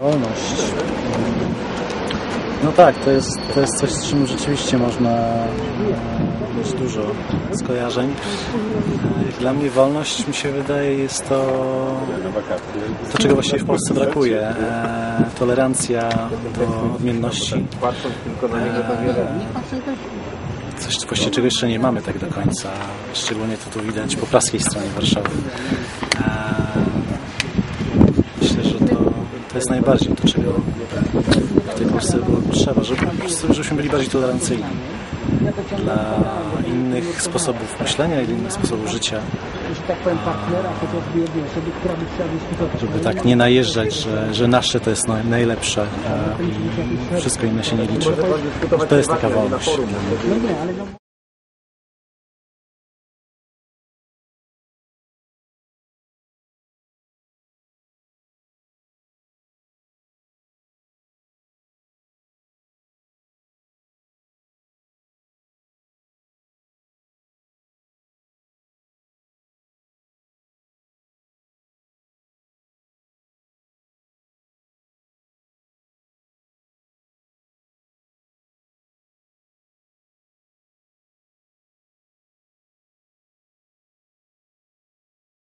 Wolność. No tak, to jest, to jest coś, z czym rzeczywiście można e, mieć dużo skojarzeń. E, Dla mnie wolność, mi się wydaje, jest to, to czego właściwie w Polsce brakuje. E, Tolerancja do odmienności. Coś właściwie czego jeszcze nie mamy tak do końca. Szczególnie to tu widać po praskiej stronie Warszawy. E, Myślę, że to, to jest najbardziej to, czego w tej Polsce było potrzeba, żeby, żebyśmy byli bardziej tolerancyjni dla innych sposobów myślenia i innych sposobów życia, tak żeby tak nie najeżdżać, że, że nasze to jest naj- najlepsze e, i wszystko inne się nie liczy. To jest taka wolność.